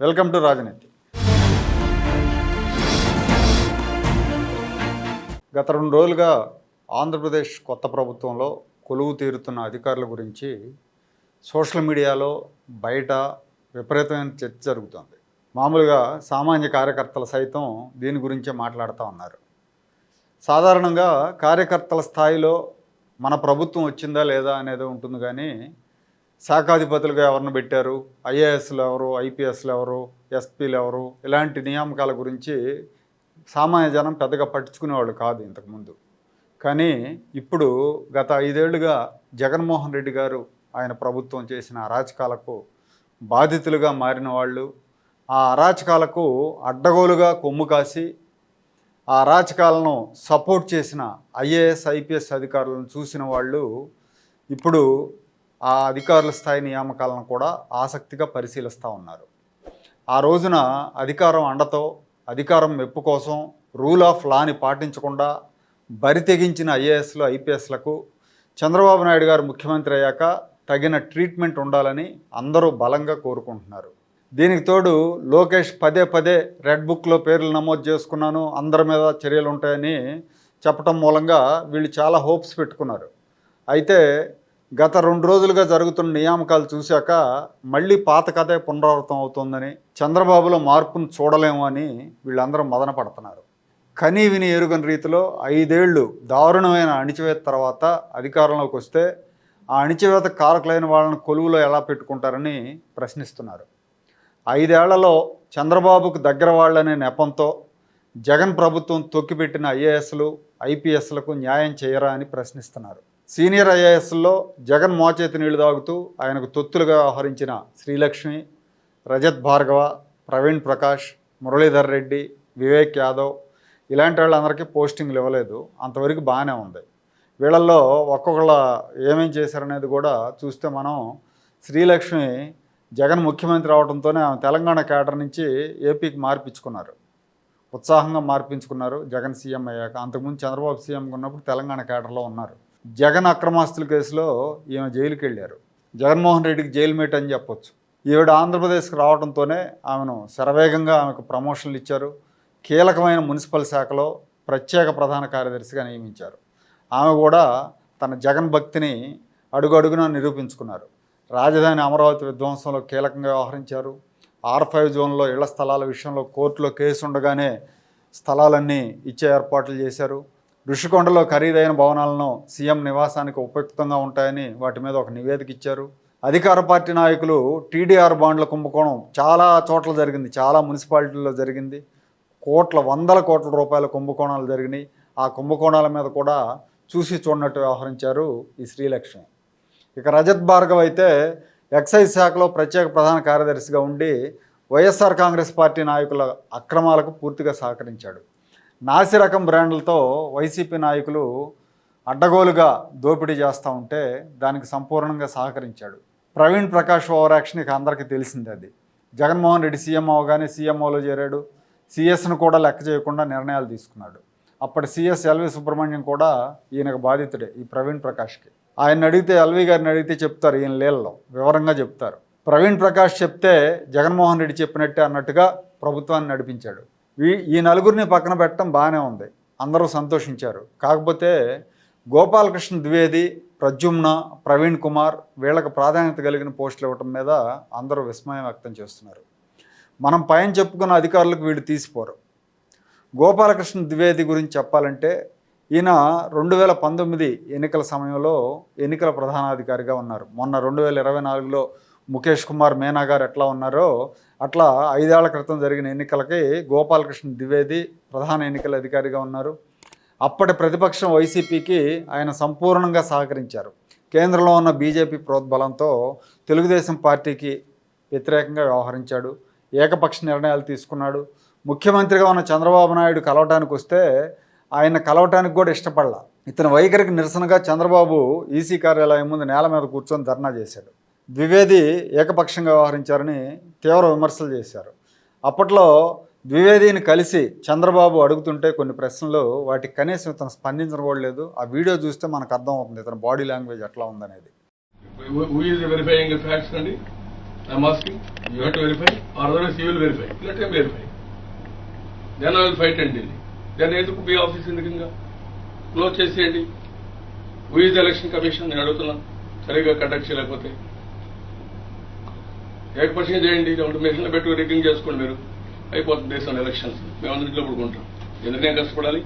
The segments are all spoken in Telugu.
వెల్కమ్ టు రాజనీతి. గత రెండు రోజులుగా ఆంధ్రప్రదేశ్ కొత్త ప్రభుత్వంలో కొలువు తీరుతున్న అధికారుల గురించి సోషల్ మీడియాలో బయట విపరీతమైన చర్చ జరుగుతోంది. మామూలుగా సామాన్య కార్యకర్తలు సైతం దీని గురించే మాట్లాడుతూ ఉన్నారు. సాధారణంగా కార్యకర్తల స్థాయిలో మన ప్రభుత్వం వచ్చిందా లేదా అనేది ఉంటుంది కానీ శాఖాధిపతులుగా ఎవరిని పెట్టారు? ఐఏఎస్లు ఎవరు? ఐపీఎస్లు ఎవరు? ఎస్పీలు ఎవరు? ఇలాంటి నియామకాల గురించి సామాన్య జనం పెద్దగా పట్టించుకునేవాళ్ళు కాదు ఇంతకుముందు కానీ ఇప్పుడు గత ఐదేళ్ళుగా జగన్మోహన్ రెడ్డి గారు ఆయన ప్రభుత్వం చేసిన అరాచకాలకు బాధితులుగా మారిన వాళ్ళు ఆ అరాచకాలకు అడ్డగోలుగా కొమ్ము కాసి ఆ అరాచకాలను సపోర్ట్ చేసిన ఐఏఎస్ ఐపీఎస్ అధికారులను చూసిన వాళ్ళు ఇప్పుడు ఆ అధికారుల స్థాయి నియామకాలను కూడా ఆసక్తిగా పరిశీలిస్తూ ఉన్నారు. ఆ రోజున అధికారం అండతో అధికారం మెప్పు కోసం రూల్ ఆఫ్ లాని పాటించకుండా బరి తెగించిన ఐఏఎస్లు ఐపీఎస్లకు చంద్రబాబు నాయుడు గారు ముఖ్యమంత్రి అయ్యాక తగిన ట్రీట్మెంట్ ఉండాలని అందరూ బలంగా కోరుకుంటున్నారు. దీనికి తోడు లోకేష్ పదే పదే రెడ్ బుక్లో పేర్లు నమోదు చేసుకున్నాను అందరి మీద చర్యలు ఉంటాయని చెప్పటం మూలంగా వీళ్ళు చాలా హోప్స్ పెట్టుకున్నారు. అయితే గత రెండు రోజులుగా జరుగుతున్న నియామకాలు చూశాక మళ్ళీ పాత కథే పునరావృతం అవుతోందని చంద్రబాబులో మార్పును చూడలేము అని వీళ్ళందరూ మదన పడుతున్నారు కనీ విని ఎరుగని రీతిలో ఐదేళ్ళు దారుణమైన అణిచివేత తర్వాత అధికారంలోకి వస్తే ఆ అణిచివేత కారకులైన వాళ్ళని కొలువులో ఎలా పెట్టుకుంటారని ప్రశ్నిస్తున్నారు. ఐదేళ్ళలో చంద్రబాబుకు దగ్గర వాళ్ళనే నెపంతో జగన్ ప్రభుత్వం తొక్కిపెట్టిన ఐఏఎస్లు ఐపీఎస్లకు న్యాయం చేయరా అని ప్రశ్నిస్తున్నారు. సీనియర్ ఐఏఎస్లో జగన్ మోచేతి నీళ్ళు తాగుతూ ఆయనకు తొత్తులుగా వ్యవహరించిన శ్రీలక్ష్మి రజత్ భార్గవ ప్రవీణ్ ప్రకాష్ మురళీధర్ రెడ్డి వివేక్ యాదవ్ ఇలాంటి వాళ్ళందరికీ పోస్టింగ్లు ఇవ్వలేదు. అంతవరకు బాగానే ఉంది. వీళ్ళల్లో ఒక్కొక్కళ్ళ ఏమేం చేశారనేది కూడా చూస్తే మనం శ్రీలక్ష్మి జగన్ ముఖ్యమంత్రి అవడంతోనే ఆమె తెలంగాణ కేడర్ నుంచి ఏపీకి మార్పించుకున్నారు. ఉత్సాహంగా మార్పించుకున్నారు జగన్ సీఎం అయ్యాక. అంతకుముందు చంద్రబాబు సీఎంగా ఉన్నప్పుడు తెలంగాణ కేడర్లో ఉన్నారు. జగన్ అక్రమాస్తుల కేసులో ఈమె జైలుకి వెళ్ళారు జగన్మోహన్ రెడ్డికి జైలు మేట్ అని చెప్పొచ్చు. ఈవిడ ఆంధ్రప్రదేశ్కి రావడంతోనే ఆమెను శరవేగంగా ఆమెకు ప్రమోషన్లు ఇచ్చారు. కీలకమైన మున్సిపల్ శాఖలో ప్రత్యేక ప్రధాన కార్యదర్శిగా నియమించారు. ఆమె కూడా తన జగన్ భక్తిని అడుగడుగున నిరూపించుకున్నారు. రాజధాని అమరావతి విధ్వంసంలో కీలకంగా వ్యవహరించారు. ఆర్ ఫైవ్ జోన్లో ఇళ్ళ స్థలాల విషయంలో కోర్టులో కేసు ఉండగానే స్థలాలన్నీ ఇచ్చే ఏర్పాట్లు చేశారు. ఋషికొండలో ఖరీదైన భవనాలను సీఎం నివాసానికి ఉపయుక్తంగా ఉంటాయని వాటి మీద ఒక నివేదిక ఇచ్చారు. అధికార పార్టీ నాయకులు టీడీఆర్ బాండ్ల కుంభకోణం చాలా చోట్ల జరిగింది. చాలా మున్సిపాలిటీల్లో జరిగింది. కోట్ల వందల కోట్ల రూపాయల కుంభకోణాలు జరిగినాయి. ఆ కుంభకోణాల మీద కూడా చూసి చూడనట్టు వ్యవహరించారు ఈ శ్రీలక్ష్మి. ఇక రజత్ భార్గవ్ అయితే ఎక్సైజ్ శాఖలో ప్రత్యేక ప్రధాన కార్యదర్శిగా ఉండి వైఎస్ఆర్ కాంగ్రెస్ పార్టీ నాయకుల అక్రమాలకు పూర్తిగా సహకరించాడు. నాసి రకం బ్రాండ్లతో వైసీపీ నాయకులు అడ్డగోలుగా దోపిడీ చేస్తూ ఉంటే దానికి సంపూర్ణంగా సహకరించాడు. ప్రవీణ్ ప్రకాష్ ఓవర్ యాక్షన్ ఇక అందరికీ తెలిసింది అది. జగన్మోహన్ రెడ్డి సీఎం అవగానే సీఎంఓలో చేరాడు. సిఎస్ను కూడా లెక్క చేయకుండా నిర్ణయాలు తీసుకున్నాడు. అప్పటి సిఎస్ ఎల్వి సుబ్రహ్మణ్యం కూడా ఈయనకు బాధితుడే ఈ ప్రవీణ్ ప్రకాష్కి. ఆయన అడిగితే ఎల్వి గారిని అడిగితే చెప్తారు ఈయన లీలలో వివరంగా చెప్తారు. ప్రవీణ్ ప్రకాష్ చెప్తే జగన్మోహన్ రెడ్డి చెప్పినట్టే అన్నట్టుగా ప్రభుత్వాన్ని నడిపించాడు. ఈ ఈ నలుగురిని పక్కన పెట్టడం బాగానే ఉంది. అందరూ సంతోషించారు. కాకపోతే గోపాలకృష్ణ ద్వివేది ప్రద్యుమ్న ప్రవీణ్ కుమార్ వీళ్ళకి ప్రాధాన్యత కలిగిన పోస్టులు ఇవ్వటం మీద అందరూ విస్మయం వ్యక్తం చేస్తున్నారు. మనం పైన చెప్పుకున్న అధికారులకు వీళ్ళు తీసిపోరు. గోపాలకృష్ణ ద్వివేది గురించి చెప్పాలంటే ఈయన రెండు వేల పంతొమ్మిది ఎన్నికల సమయంలో ఎన్నికల ప్రధానాధికారిగా ఉన్నారు. మొన్న రెండు వేల ఇరవై నాలుగులో ముఖేష్ కుమార్ మీనా గారు ఎట్లా ఉన్నారో అట్లా ఐదేళ్ళ క్రితం జరిగిన ఎన్నికలకి గోపాలకృష్ణ ద్వివేది ప్రధాన ఎన్నికల అధికారిగా ఉన్నారు. అప్పటి ప్రతిపక్షం వైసీపీకి ఆయన సంపూర్ణంగా సహకరించారు. కేంద్రంలో ఉన్న బీజేపీ ప్రోద్బలంతో తెలుగుదేశం పార్టీకి వ్యతిరేకంగా వ్యవహరించాడు. ఏకపక్ష నిర్ణయాలు తీసుకున్నాడు. ముఖ్యమంత్రిగా ఉన్న చంద్రబాబు నాయుడు కలవటానికి వస్తే ఆయన కలవటానికి కూడా ఇష్టపడలా. ఇతని వైఖరికి నిరసనగా చంద్రబాబు ఈసీ కార్యాలయం ముందు నేల మీద కూర్చొని ధర్నా చేశాడు. ద్వివేది ఏకపక్షంగా వ్యవహరించారని తీవ్ర విమర్శలు చేశారు. అప్పట్లో ద్వివేదిని కలిసి చంద్రబాబు అడుగుతుంటే కొన్ని ప్రశ్నలు వాటికి కనీసం ఇతను స్పందించడం కూడా లేదు. ఆ వీడియో చూస్తే మనకు అర్థం అవుతుంది ఇతని బాడీ లాంగ్వేజ్ ఎట్లా ఉందనేది. Who who is ఎందుకు మీ ఆఫీస్ క్లోజ్ చేసేయండి. ఊయిజ్ ఎలక్షన్ కమిషన్ నేను అడుగుతున్నాను సరిగ్గా కండక్ట్ చేయలేకపోతే. ఏకపక్షంగా చేయండి లేకుంటే మెషిన్లో పెట్టుకుని రిగ్గింగ్ చేసుకోండి మీరు. అయిపోతుంది దేశంలో ఎలక్షన్స్ మేము అందరి ఇంట్లో పడుకుంటాం. ఎందుకు నేను కష్టపడాలి?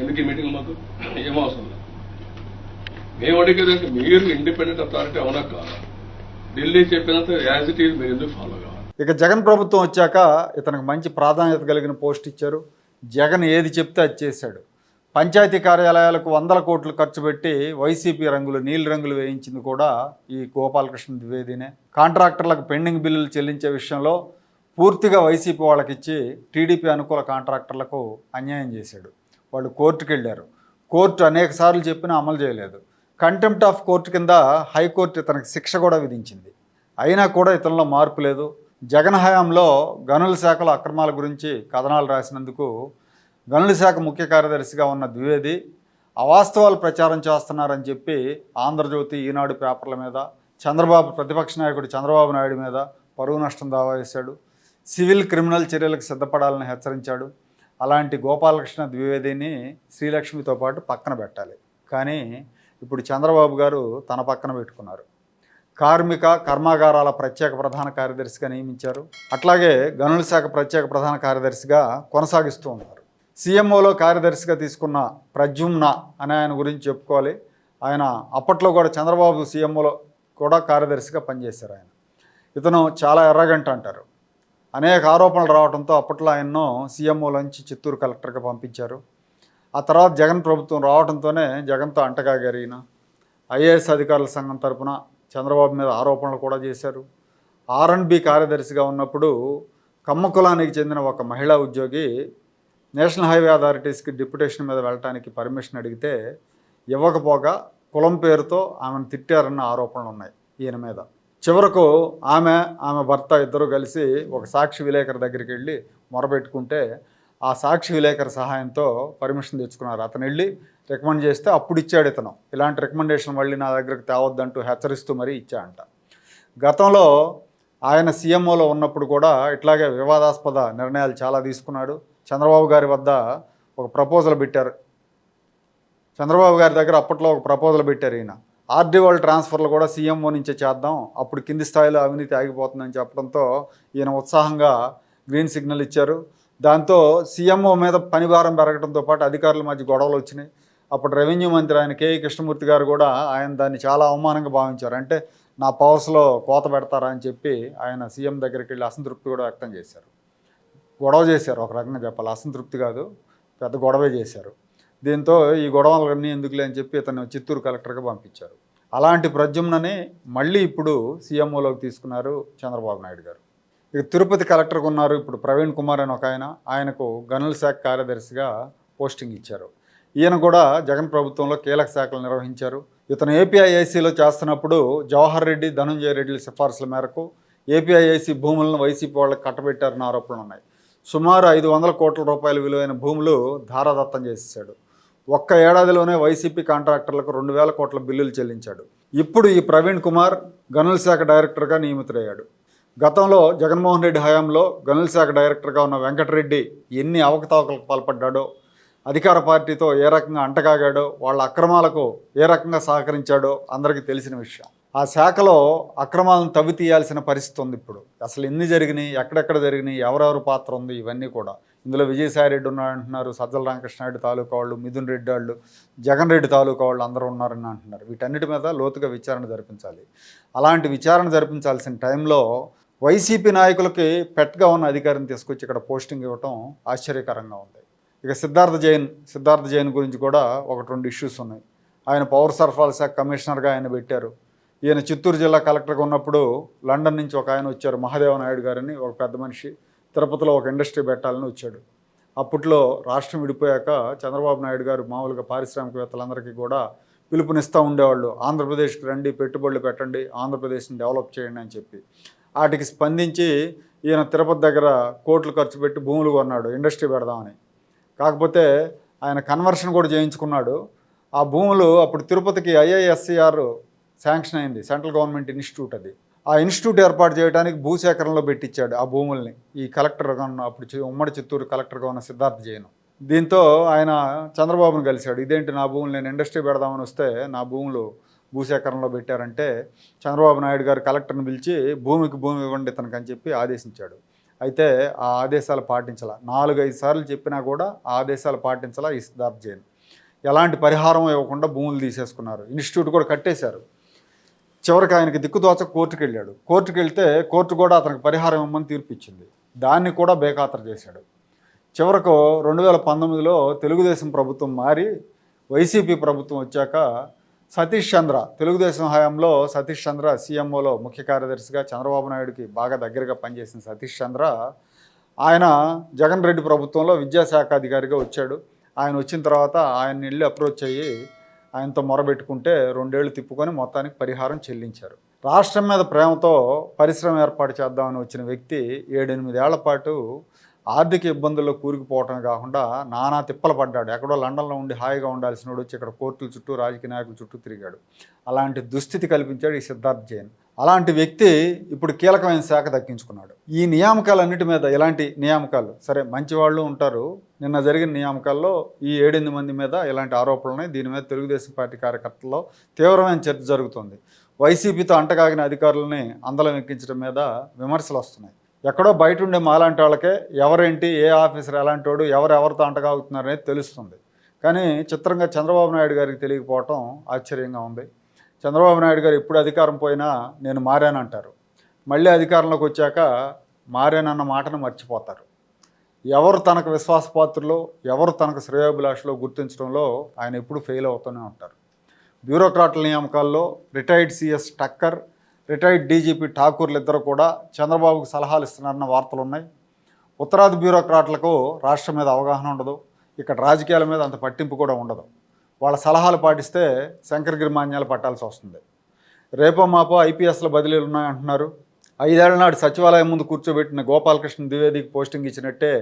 ఎందుకు ఈ మీటింగ్ మాకు? ఏం అవసరం లేదు. మేము అడిగేదంటే మీరు ఇండిపెండెంట్ అథారిటీ అవునా కాదా? ఢిల్లీ చెప్పినంత యాజ్ ఇట్ ఈజ్ మీరు ఎందుకు ఫాలో కావాలి? ఇక జగన్ ప్రభుత్వం వచ్చాక ఇతనికి మంచి ప్రాధాన్యత కలిగిన పోస్ట్ ఇచ్చారు. జగన్ ఏది చెప్తే అది చేశాడు. పంచాయతీ కార్యాలయాలకు వందల కోట్లు ఖర్చు పెట్టి వైసీపీ రంగులు నీలి రంగులు వేయించింది కూడా ఈ గోపాలకృష్ణ ద్వివేదినే. కాంట్రాక్టర్లకు పెండింగ్ బిల్లులు చెల్లించే విషయంలో పూర్తిగా వైసీపీ వాళ్ళకి ఇచ్చి టీడీపీ అనుకూల కాంట్రాక్టర్లకు అన్యాయం చేశాడు. వాళ్ళు కోర్టుకు వెళ్ళారు కోర్టు అనేక సార్లు చెప్పినా అమలు చేయలేదు. కంటెంప్ట్ ఆఫ్ కోర్టు కింద హైకోర్టు ఇతనికి శిక్ష కూడా విధించింది. అయినా కూడా ఇతనిలో మార్పు లేదు. జగన్ హయాంలో గనుల శాఖలో అక్రమాల గురించి కథనాలు రాసినందుకు గనుల శాఖ ముఖ్య కార్యదర్శిగా ఉన్న ద్వివేది అవాస్తవాలు ప్రచారం చేస్తున్నారని చెప్పి ఆంధ్రజ్యోతి ఈనాడు పేపర్ల మీద చంద్రబాబు ప్రతిపక్ష నాయకుడు చంద్రబాబు నాయుడు మీద పరువు నష్టం దావా వేశాడు సివిల్ క్రిమినల్ చర్యలకు సిద్ధపడాలని హెచ్చరించాడు. అలాంటి గోపాలకృష్ణ ద్వివేదిని శ్రీలక్ష్మితో పాటు పక్కన పెట్టాలి. కానీ ఇప్పుడు చంద్రబాబు గారు తన పక్కన పెట్టుకున్నారు. కార్మిక కర్మాగారాల ప్రత్యేక ప్రధాన కార్యదర్శిగా నియమించారు. అట్లాగే గనుల శాఖ ప్రత్యేక ప్రధాన కార్యదర్శిగా కొనసాగిస్తూ ఉన్నారు. సీఎంఓలో కార్యదర్శిగా తీసుకున్న ప్రజుమ్న అనే ఆయన గురించి చెప్పుకోవాలి. ఆయన అప్పట్లో కూడా చంద్రబాబు సీఎంఓలో కూడా కార్యదర్శిగా పనిచేశారు ఆయన. ఇతను చాలా ఎర్రగంట అంటారు. అనేక ఆరోపణలు రావడంతో అప్పట్లో ఆయన్ను సీఎంఓలోంచి చిత్తూరు కలెక్టర్గా పంపించారు. ఆ తర్వాత జగన్ ప్రభుత్వం రావడంతోనే జగన్తో అంటగాగారు ఈయన. ఐఏఎస్ అధికారుల సంఘం తరపున చంద్రబాబు మీద ఆరోపణలు కూడా చేశారు. ఆర్ కార్యదర్శిగా ఉన్నప్పుడు కమ్మ కులానికి చెందిన ఒక మహిళా ఉద్యోగి నేషనల్ హైవే అథారిటీస్కి డిప్యుటేషన్ మీద వెళ్ళటానికి పర్మిషన్ అడిగితే ఇవ్వకపోగా కులం పేరుతో ఆమెను తిట్టారన్న ఆరోపణలు ఉన్నాయి ఈయన మీద. చివరకు ఆమె ఆమె భర్త ఇద్దరు కలిసి ఒక సాక్షి విలేకరి దగ్గరికి వెళ్ళి మొరబెట్టుకుంటే ఆ సాక్షి విలేకరి సహాయంతో పర్మిషన్ తెచ్చుకున్నారు. అతను వెళ్ళి రికమెండ్ చేస్తే అప్పుడు ఇచ్చాడు ఇతను. ఇలాంటి రికమెండేషన్ మళ్ళీ నా దగ్గరకు తేవద్దంటూ హెచ్చరిస్తూ మరీ ఇచ్చాడంట. గతంలో ఆయన సీఎంఓలో ఉన్నప్పుడు కూడా ఇట్లాగే వివాదాస్పద నిర్ణయాలు చాలా తీసుకున్నాడు. చంద్రబాబు గారి వద్ద ఒక ప్రపోజల్ పెట్టారు. చంద్రబాబు గారి దగ్గర అప్పట్లో ఒక ప్రపోజల్ పెట్టారు ఈయన. ఆర్డీఓల ట్రాన్స్ఫర్లు కూడా సీఎంఓ నుంచే చేద్దాం అప్పుడు కింది స్థాయిలో అవినీతి ఆగిపోతుందని చెప్పడంతో ఈయన ఉత్సాహంగా గ్రీన్ సిగ్నల్ ఇచ్చారు. దాంతో సీఎంఓ మీద పనిభారం పెరగడంతో పాటు అధికారుల మధ్య గొడవలు వచ్చినాయి. అప్పుడు రెవెన్యూ మంత్రి ఆయన కేఈ కృష్ణమూర్తి గారు కూడా ఆయన దాన్ని చాలా అవమానంగా భావించారు. అంటే నా పవర్స్లో కోత పెడతారా అని చెప్పి ఆయన సీఎం దగ్గరికి వెళ్ళి అసంతృప్తి కూడా వ్యక్తం చేశారు. గొడవ చేశారు ఒక రకంగా చెప్పాలి. అసంతృప్తి కాదు పెద్ద గొడవే చేశారు. దీంతో ఈ గొడవలన్నీ ఎందుకులే అని చెప్పి ఇతను చిత్తూరు కలెక్టర్గా పంపించారు. అలాంటి ప్రద్యుమ్నని మళ్ళీ ఇప్పుడు సీఎంఓలోకి తీసుకున్నారు చంద్రబాబు నాయుడు గారు. ఇక తిరుపతి కలెక్టర్గా ఉన్నారు ఇప్పుడు ప్రవీణ్ కుమార్ అని ఒక ఆయన. ఆయనకు గనుల శాఖ కార్యదర్శిగా పోస్టింగ్ ఇచ్చారు. ఈయన కూడా జగన్ ప్రభుత్వంలో కీలక శాఖలు నిర్వహించారు. ఇతను ఏపీఐఐసిలో చేస్తున్నప్పుడు జవహర్ రెడ్డి ధనంజయ రెడ్డిల సిఫార్సుల మేరకు ఏపీఐఐసి భూములను వైసీపీ వాళ్ళకి కట్టబెట్టారన్న ఆరోపణలు ఉన్నాయి సుమారు ఐదు వందల కోట్ల రూపాయల విలువైన భూములు ధారాదత్తం చేసేసాడు ఒక్క ఏడాదిలోనే వైసీపీ కాంట్రాక్టర్లకు రెండు వేల కోట్ల బిల్లులు చెల్లించాడు. ఇప్పుడు ఈ ప్రవీణ్ కుమార్ గనుల శాఖ డైరెక్టర్గా నియమితుడయ్యాడు. గతంలో జగన్మోహన్ రెడ్డి హయాంలో గనుల శాఖ డైరెక్టర్గా ఉన్న వెంకటరెడ్డి ఎన్ని అవకతవకలకు పాల్పడ్డాడో అధికార పార్టీతో ఏ రకంగా అంటగాగాడో వాళ్ళ అక్రమాలకు ఏ రకంగా సహకరించాడో అందరికీ తెలిసిన విషయం. ఆ శాఖలో అక్రమాలను తవ్వి తీయాల్సిన పరిస్థితి ఉంది ఇప్పుడు. అసలు ఎన్ని జరిగినాయి ఎక్కడెక్కడ జరిగినాయి ఎవరెవరు పాత్ర ఉంది ఇవన్నీ కూడా. ఇందులో విజయసాయి రెడ్డి ఉన్నాడు అంటున్నారు సజ్జల రామకృష్ణారెడ్డి తాలూకా వాళ్ళు మిథున్ రెడ్డి వాళ్ళు జగన్ రెడ్డి తాలూకా వాళ్ళు అందరూ ఉన్నారని అంటున్నారు. వీటన్నిటి మీద లోతుగా విచారణ జరిపించాలి. అలాంటి విచారణ జరిపించాల్సిన టైంలో వైసీపీ నాయకులకి పెట్గా ఉన్న అధికారిని తీసుకొచ్చి ఇక్కడ పోస్టింగ్ ఇవ్వటం ఆశ్చర్యకరంగా ఉంది. ఇక సిద్ధార్థ జైన్ సిద్ధార్థ జైన్ గురించి కూడా ఒకటి రెండు ఇష్యూస్ ఉన్నాయి. ఆయన పౌర సరఫరాల శాఖ కమిషనర్గా ఆయన పెట్టారు. ఈయన చిత్తూరు జిల్లా కలెక్టర్గా ఉన్నప్పుడు లండన్ నుంచి ఒక ఆయన వచ్చారు మహాదేవ నాయుడు గారని ఒక పెద్ద మనిషి. తిరుపతిలో ఒక ఇండస్ట్రీ పెట్టాలని వచ్చాడు. అప్పట్లో రాష్ట్రం విడిపోయాక చంద్రబాబు నాయుడు గారు మామూలుగా పారిశ్రామికవేత్తలందరికీ కూడా పిలుపునిస్తూ ఉండేవాళ్ళు. ఆంధ్రప్రదేశ్కి రండి పెట్టుబడులు పెట్టండి ఆంధ్రప్రదేశ్ని డెవలప్ చేయండి అని చెప్పి. వాటికి స్పందించి ఈయన తిరుపతి దగ్గర కోట్లు ఖర్చు పెట్టి భూములు కొన్నాడు ఇండస్ట్రీ పెడదామని. కాకపోతే ఆయన కన్వర్షన్ కూడా చేయించుకున్నాడు. ఆ భూములు అప్పుడు తిరుపతికి ఐఐఎస్సిఆర్ శాంక్షన్ అయింది. సెంట్రల్ గవర్నమెంట్ ఇన్స్టిట్యూట్ అది. ఆ ఇన్స్టిట్యూట్ ఏర్పాటు చేయడానికి భూసేకరణలో పెట్టించాడు ఆ భూముల్ని. ఈ కలెక్టర్గా ఉన్న అప్పుడు ఉమ్మడి చిత్తూరు కలెక్టర్గా ఉన్న సిద్ధార్థ జైన్. దీంతో ఆయన చంద్రబాబును కలిశాడు. ఇదేంటి నా భూములు నేను ఇండస్ట్రీ పెడదామని వస్తే నా భూములు భూసేకరణలో పెట్టారంటే చంద్రబాబు నాయుడు గారు కలెక్టర్ని పిలిచి భూమికి భూమి ఇవ్వండి ఇతనికి అని చెప్పి ఆదేశించాడు. అయితే ఆ ఆదేశాలు పాటించాల. నాలుగైదు సార్లు చెప్పినా కూడా ఆ ఆదేశాలు పాటించాల ఈ సిద్ధార్థ జైన్. ఎలాంటి పరిహారం ఇవ్వకుండా భూములు తీసేసుకున్నారు. ఇన్స్టిట్యూట్ కూడా కట్టేశారు. చివరికి ఆయనకి దిక్కుదోచ కోర్టుకు వెళ్ళాడు కోర్టుకు వెళ్తే కోర్టు కూడా అతనికి పరిహారం ఇవ్వమని తీర్పు ఇచ్చింది దాన్ని కూడా బేఖాతరు చేశాడు. చివరకు రెండు వేల పంతొమ్మిదిలో తెలుగుదేశం ప్రభుత్వం మారి వైసీపీ ప్రభుత్వం వచ్చాక సతీష్ చంద్ర తెలుగుదేశం హయాంలో సతీష్ చంద్ర సీఎంఓలో ముఖ్య కార్యదర్శిగా చంద్రబాబు నాయుడుకి బాగా దగ్గరగా పనిచేసిన సతీష్ చంద్ర ఆయన జగన్ రెడ్డి ప్రభుత్వంలో విద్యాశాఖ అధికారిగా వచ్చాడు. ఆయన వచ్చిన తర్వాత ఆయన్ని వెళ్ళి అప్రోచ్ అయ్యి ఆయనతో మొరబెట్టుకుంటే రెండేళ్ళు తిప్పుకొని మొత్తానికి పరిహారం చెల్లించారు. రాష్ట్రం మీద ప్రేమతో పరిశ్రమ ఏర్పాటు చేద్దామని వచ్చిన వ్యక్తి ఏడెనిమిదేళ్ళ పాటు ఆర్థిక ఇబ్బందుల్లో కూరుకుపోవటం కాకుండా నానా తిప్పలు పడ్డాడు. ఎక్కడో లండన్లో ఉండి హాయిగా ఉండాల్సిన వాడు వచ్చి ఇక్కడ కోర్టుల చుట్టూ రాజకీయ నాయకుల చుట్టూ తిరిగాడు. అలాంటి దుస్థితి కల్పించాడు ఈ సిద్ధార్థ్ జైన్. అలాంటి వ్యక్తి ఇప్పుడు కీలకమైన శాఖ దక్కించుకున్నాడు. ఈ నియామకాలన్నిటి మీద ఇలాంటి నియామకాలు? సరే మంచి వాళ్ళు ఉంటారు. నిన్న జరిగిన నియామకాల్లో ఈ ఏడెనిమిది మంది మీద ఇలాంటి ఆరోపణలు ఉన్నాయి? దీని మీద తెలుగుదేశం పార్టీ కార్యకర్తల్లో తీవ్రమైన చర్చ జరుగుతుంది. వైసీపీతో అంటకాగిన అధికారులని అందలం ఎక్కించడం మీద విమర్శలు వస్తున్నాయి. ఎక్కడో బయట ఉండే మాలాంటి వాళ్ళకే ఎవరేంటి ఏ ఆఫీసర్ ఎలాంటి వాడు ఎవరు ఎవరితో అంటగా అవుతున్నారనేది తెలుస్తుంది. కానీ చిత్రంగా చంద్రబాబు నాయుడు గారికి తెలియకపోవటం ఆశ్చర్యంగా ఉంది. చంద్రబాబు నాయుడు గారు ఎప్పుడు అధికారం పోయినా నేను మారానంటారు. మళ్ళీ అధికారంలోకి వచ్చాక మారానన్న మాటను మర్చిపోతారు. ఎవరు తనకు విశ్వాసపాత్రులో ఎవరు తనకు శ్రేయోభిలాషలో గుర్తించడంలో ఆయన ఎప్పుడు ఫెయిల్ అవుతూనే ఉంటారు. బ్యూరోక్రాట్ల నియామకాల్లో retired CS Thakkar retired DGP ఠాకూర్లు ఇద్దరు కూడా చంద్రబాబుకు సలహాలు ఇస్తున్నారన్న వార్తలు ఉన్నాయి ఉత్తరాది బ్యూరోక్రాట్లకు రాష్ట్రం మీద అవగాహన ఉండదు. ఇక్కడ రాజకీయాల మీద అంత పట్టింపు కూడా ఉండదు. వాళ్ళ సలహాలు పాటిస్తే శంకరగిరి మాన్యాలు పట్టాల్సి వస్తుంది. రేపో మాపో ఐపీఎస్ల బదిలీలు ఉన్నాయంటున్నారు. ఐదేళ్ళ నాడు సచివాలయం ముందు కూర్చోబెట్టిన గోపాలకృష్ణ ద్వివేదికి పోస్టింగ్ ఇచ్చినట్టే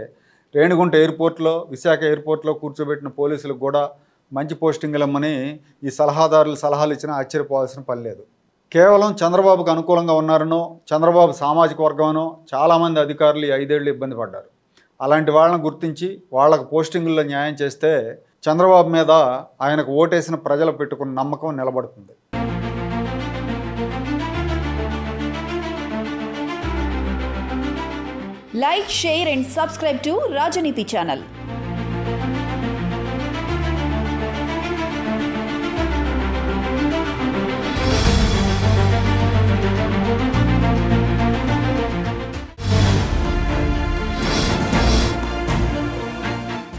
రేణిగుంట ఎయిర్పోర్ట్లో విశాఖ ఎయిర్పోర్ట్లో కూర్చోబెట్టిన పోలీసులకు కూడా మంచి పోస్టింగ్లు ఇమ్మని ఈ సలహాదారులు సలహాలు ఇచ్చినా ఆశ్చర్యపోవాల్సిన పని లేదు. కేవలం చంద్రబాబుకు అనుకూలంగా ఉన్నారనో చంద్రబాబు సామాజిక వర్గమనో చాలామంది అధికారులు ఈ ఐదేళ్ళు ఇబ్బంది పడ్డారు. అలాంటి వాళ్ళని గుర్తించి వాళ్ళకు పోస్టింగుల్లో న్యాయం చేస్తే చంద్రబాబు మీద ఆయనకు ఓటేసిన ప్రజలు పెట్టుకున్న నమ్మకం నిలబడుతుంది. Like share and subscribe to Rajaneeti channel